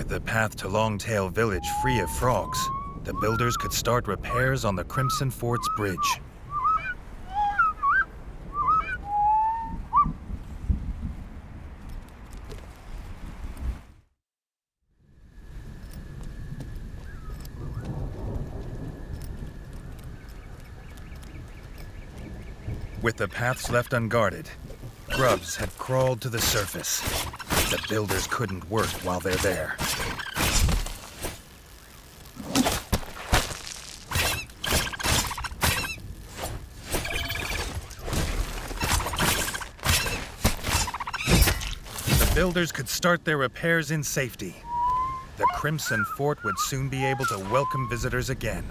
With the path to Longtail Village free of frogs, the builders could start repairs on the Crimson Fort's bridge. With the paths left unguarded, grubs had crawled to the surface. The builders couldn't work while they're there. The builders could start their repairs in safety. The Crimson Fort would soon be able to welcome visitors again.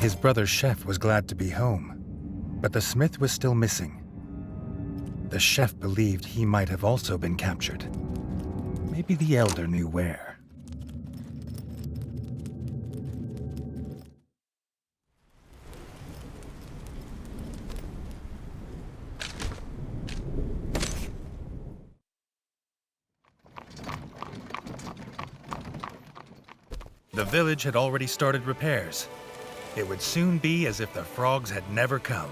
His brother Chef was glad to be home, but the smith was still missing. The chef believed he might have also been captured. Maybe the elder knew where. The village had already started repairs. It would soon be as if the frogs had never come.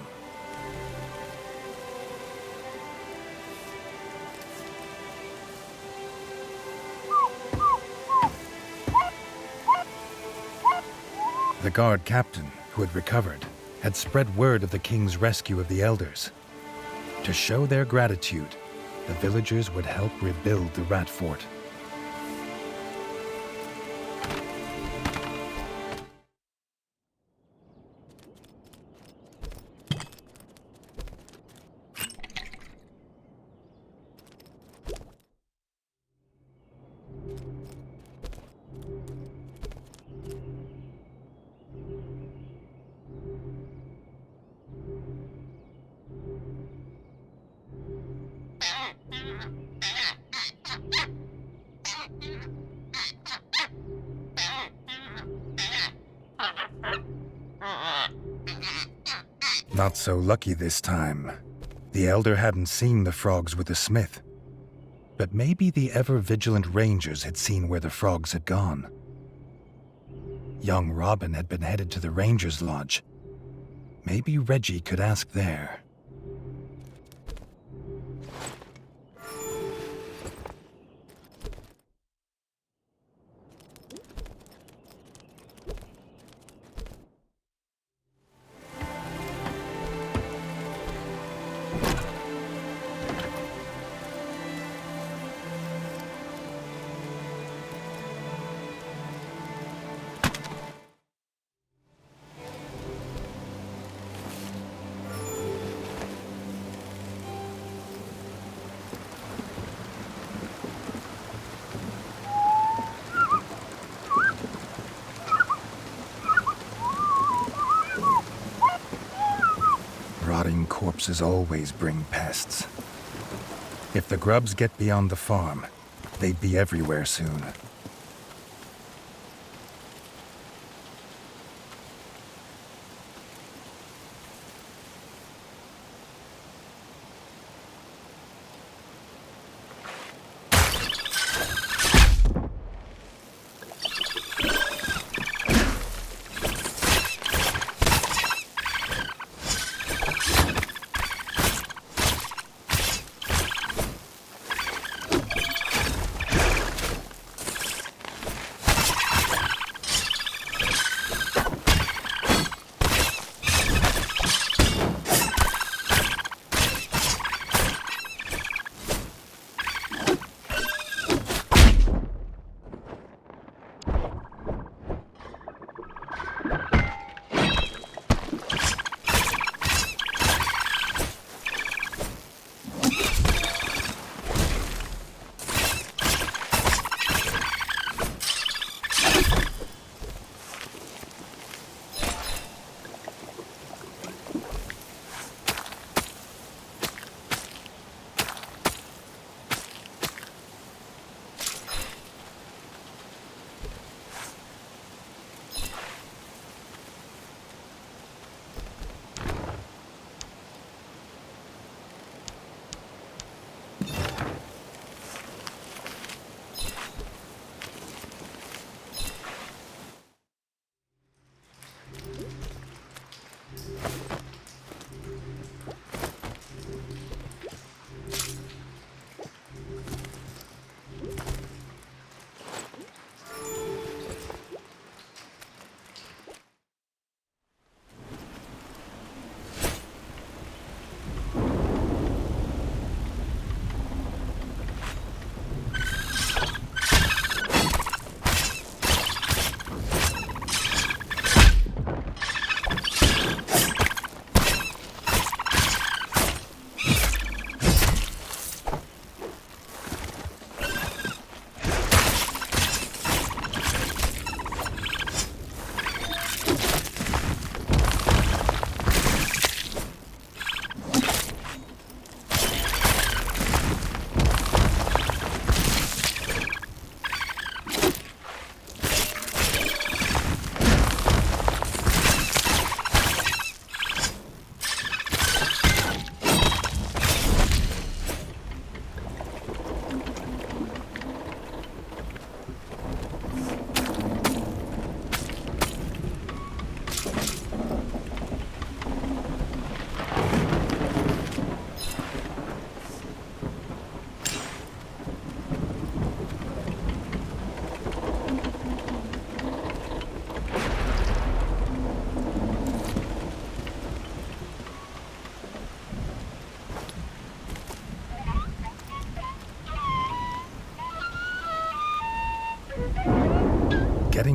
The guard captain, who had recovered, had spread word of the king's rescue of the elders. To show their gratitude, the villagers would help rebuild the rat fort. Not so lucky this time. The elder hadn't seen the frogs with the smith. But maybe the ever vigilant rangers had seen where the frogs had gone. Young Robin had been headed to the ranger's lodge. Maybe Reggie could ask there. Always bring pests. If the grubs get beyond the farm, they'd be everywhere soon.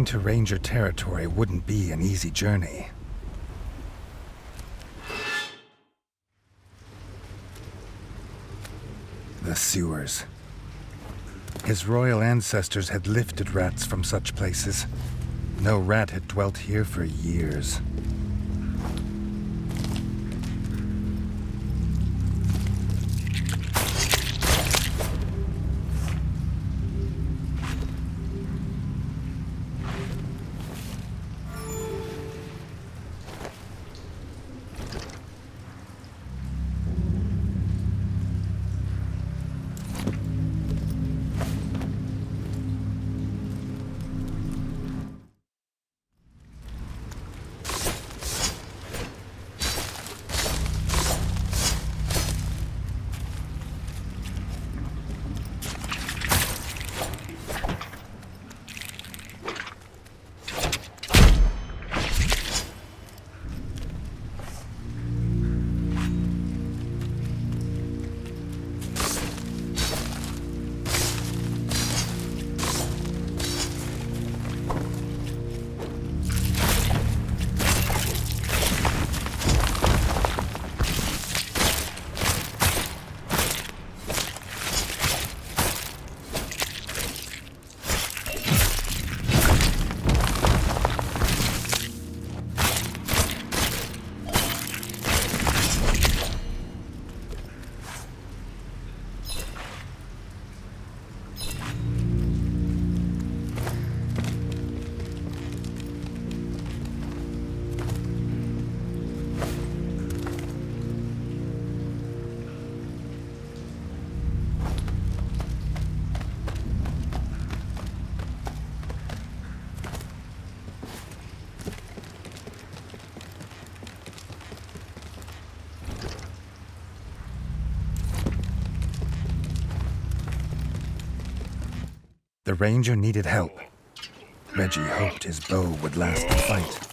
To Ranger territory wouldn't be an easy journey. The sewers. His royal ancestors had lifted rats from such places. No rat had dwelt here for years. The ranger needed help. Reggie hoped his bow would last the fight.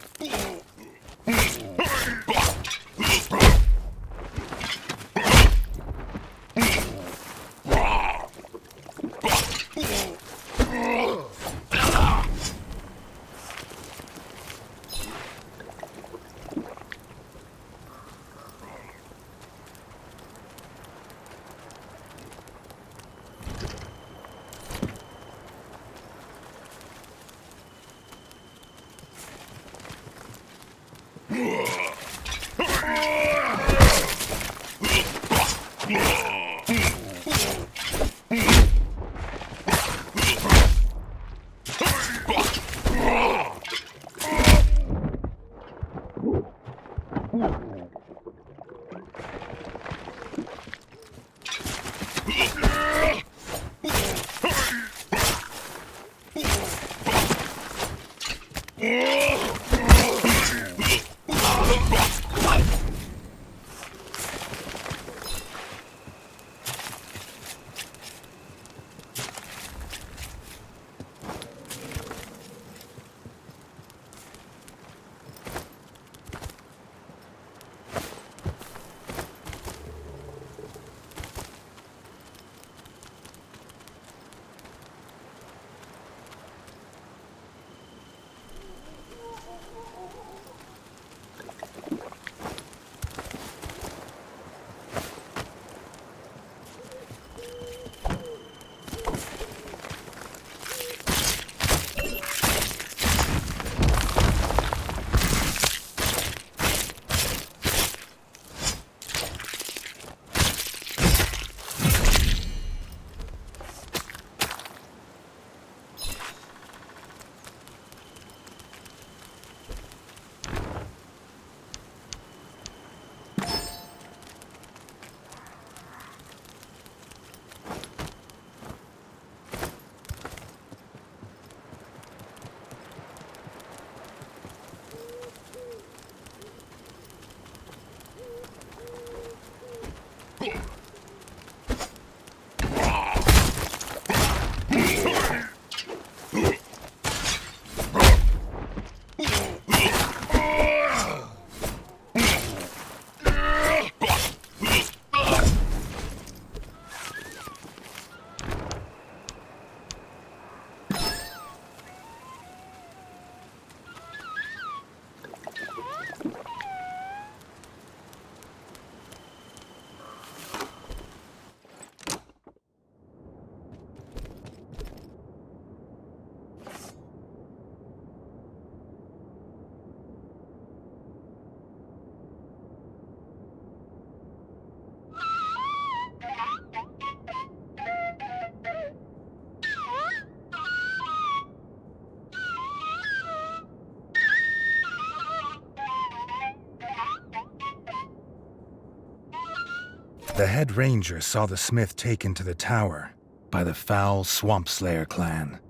The head ranger saw the smith taken to the tower by the foul Swamp Slayer clan.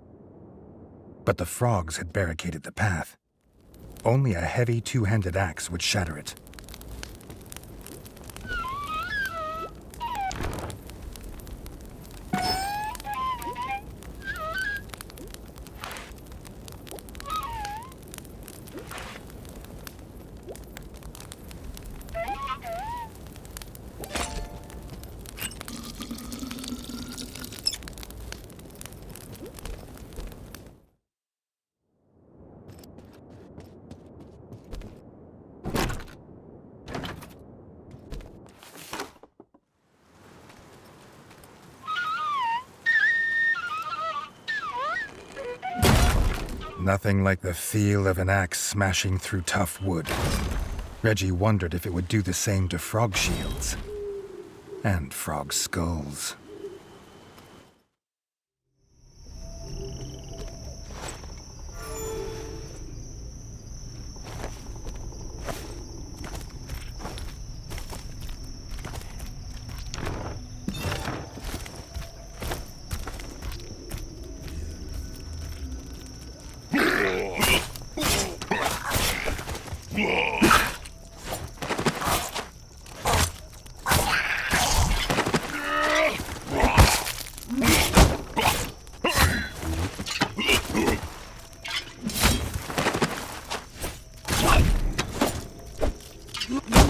But the frogs had barricaded the path. Only a heavy two handed axe would shatter it. Nothing like the feel of an axe smashing through tough wood. Reggie wondered if it would do the same to frog shields. And frog skulls. The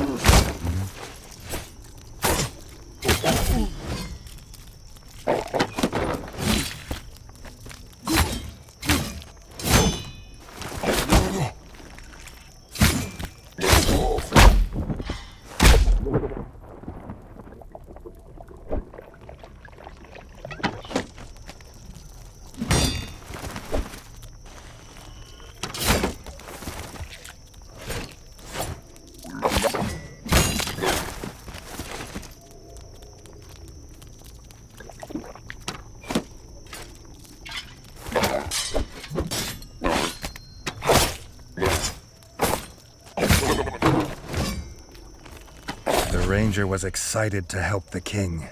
ranger was excited to help the king.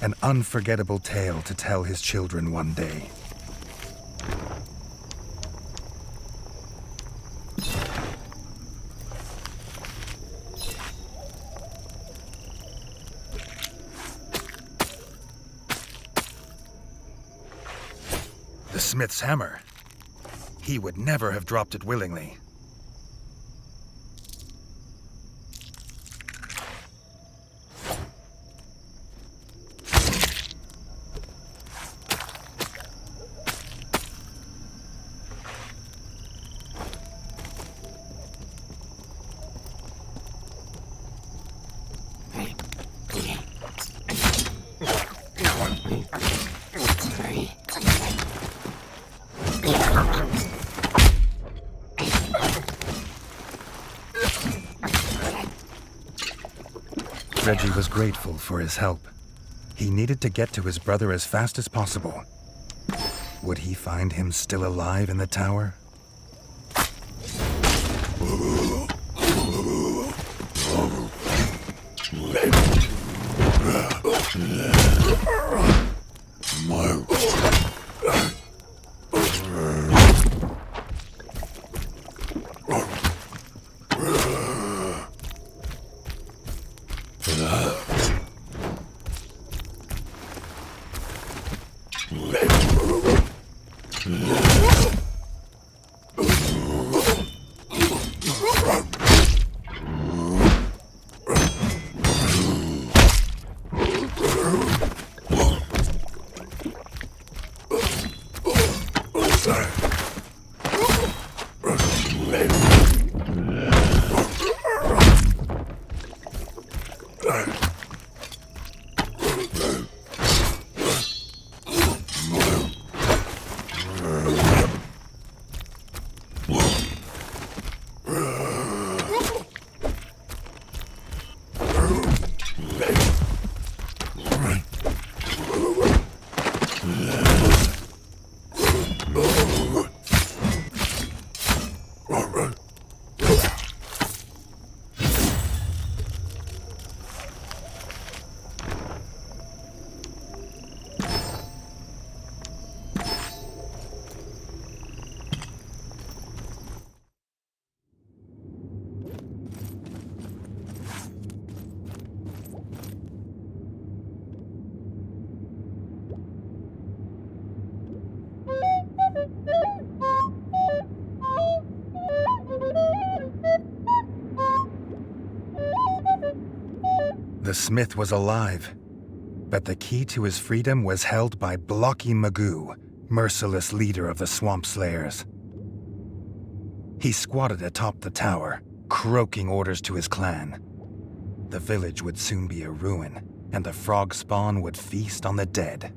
An unforgettable tale to tell his children one day. The smith's hammer. He would never have dropped it willingly. Reggie was grateful for his help. He needed to get to his brother as fast as possible. Would he find him still alive in the tower? My Yeah. The Smith was alive, but the key to his freedom was held by Blocky Magoo, merciless leader of the Swamp Slayers. He squatted atop the tower, croaking orders to his clan. The village would soon be a ruin, and the frog spawn would feast on the dead.